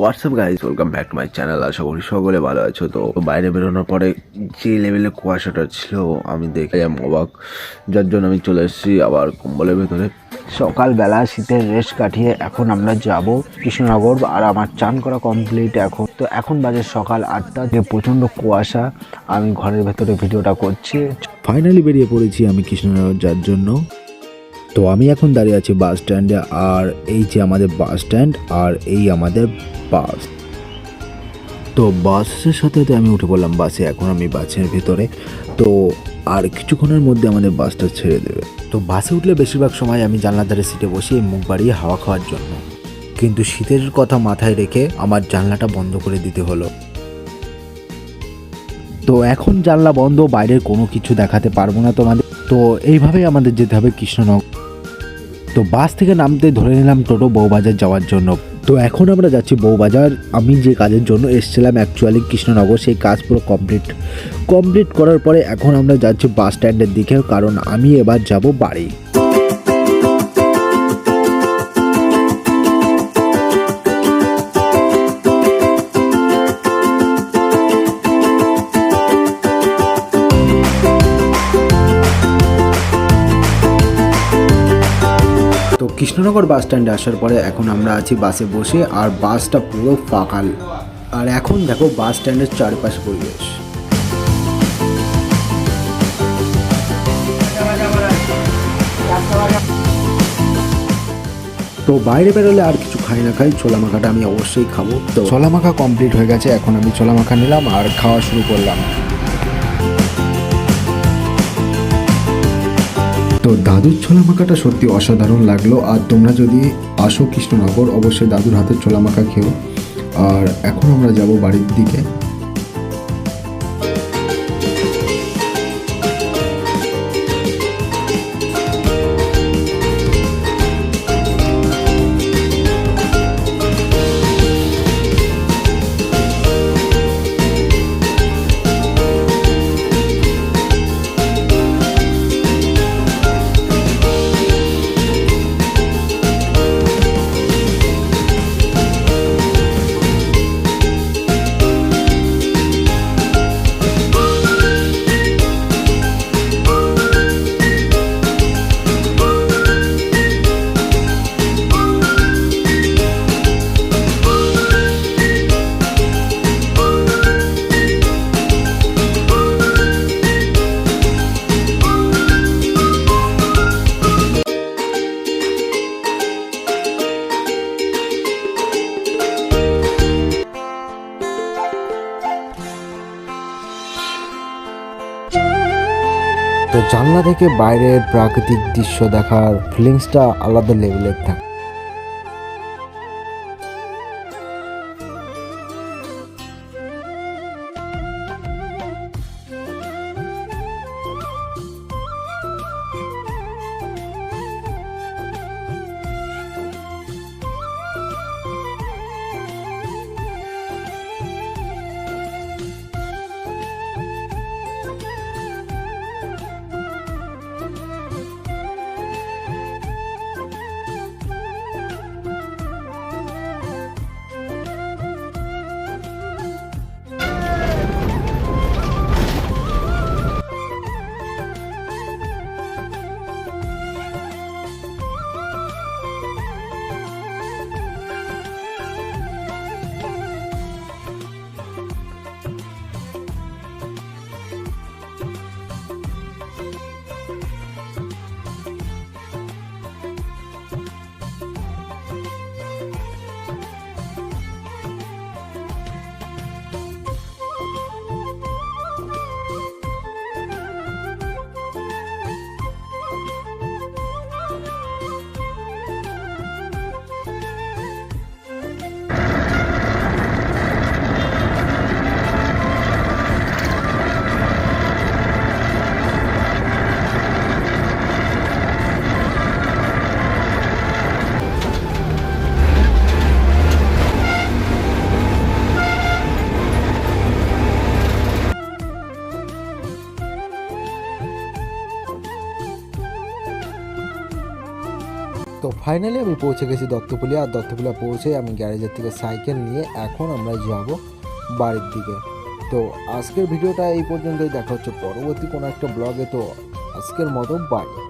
What's up guys welcome back to my channel আশা করি সকলে ভালো আছো। তো বাইরে বেরোনোর পরে যে লেভেলে কুয়াশাটা ছিল, আমি দেখে অবাক। যার জন্য আমি চলে এসেছি আবার কম্বলের ভেতরে। সকালবেলা শীতের রেস্ট কাটিয়ে এখন আমরা যাব কৃষ্ণনগর আর আমার চান করা কমপ্লিট এখন। তো এখন বাজে সকাল আটটা যে প্রচণ্ড কুয়াশা। আমি ঘরের ভেতরে ভিডিওটা করছি। ফাইনালি বেরিয়ে পড়েছি আমি কৃষ্ণনগর, যার জন্য তো আমি এখন দাঁড়িয়ে আছি বাস স্ট্যান্ডে, আর এই যে আমাদের বাস স্ট্যান্ড, আর এই আমাদের বাস। তো বাসের সাথে সাথে আমি উঠে পড়লাম বাসে, এখন আমি বাসের ভিতরে। তো আর কিছুক্ষণের মধ্যে আমাদের বাসটা ছেড়ে দেবে। তো বাসে উঠলে বেশিরভাগ সময় আমি জানলার ধারে সিটে বসে মুখ বাড়িয়ে হাওয়া খাওয়ার জন্য। কিন্তু শীতের কথা মাথায় রেখে আমার জানলাটা বন্ধ করে দিতে হলো। তো এখন জানলা বন্ধ, বাইরের কোনো কিছু দেখাতে পারব না তোমাদের। তো এইভাবেই আমাদের যেতে হবে কৃষ্ণনগর। তো বাস থেকে নামতে ধরে নিলাম টোটো বউবাজার যাওয়ার জন্য। তো এখন আমরা যাচ্ছি বউবাজার। আমি যে কাজের জন্য এসেছিলাম অ্যাকচুয়ালি কৃষ্ণনগর, সেই কাজ পুরো কমপ্লিট কমপ্লিট করার পরে এখন আমরা যাচ্ছি বাস স্ট্যান্ডের দিকে, কারণ আমি এবার যাব বাড়ি। কৃষ্ণনগর বাস স্ট্যান্ডে আসার পরে এখন আমরা আছি বাসে বসে, আর বাসটা পুরো ফাঁকাল আর এখন দেখো বাস স্ট্যান্ডের চারপাশে পরিবেশ। তো বাইরে বেরোলে আর কিছু খাই না খাই ছোলা মাখাটা আমি অবশ্যই খাব। তো ছোলা মাখা কমপ্লিট হয়ে গেছে, এখন আমি ছোলা মাখা নিলাম আর খাওয়া শুরু করলাম। তো দাদুর ছোলা মাখাটা সত্যি অসাধারণ লাগল। আর তোমরা যদি আসো কৃষ্ণনগর, অবশ্যই দাদুর হাতের ছোলা মাখা খেও। আর এখন আমরা যাব বাড়ির দিকে। তো জানলা থেকে বাইরের প্রাকৃতিক দৃশ্য দেখার ফিলিংসটা আলাদা লেভেলের থাকে। ফাইনালি আমি পৌঁছে গেছি দত্তপুলিয়া আর দত্তপুলিয়া পৌঁছে আমি গ্যারেজের থেকে সাইকেল নিয়ে এখন আমরা যাব বাড়ির দিকে। তো আজকের ভিডিওটা এই পর্যন্তই। দেখা হচ্ছে পরবর্তী কোনো একটা ব্লগে তো আজকের মতো বাই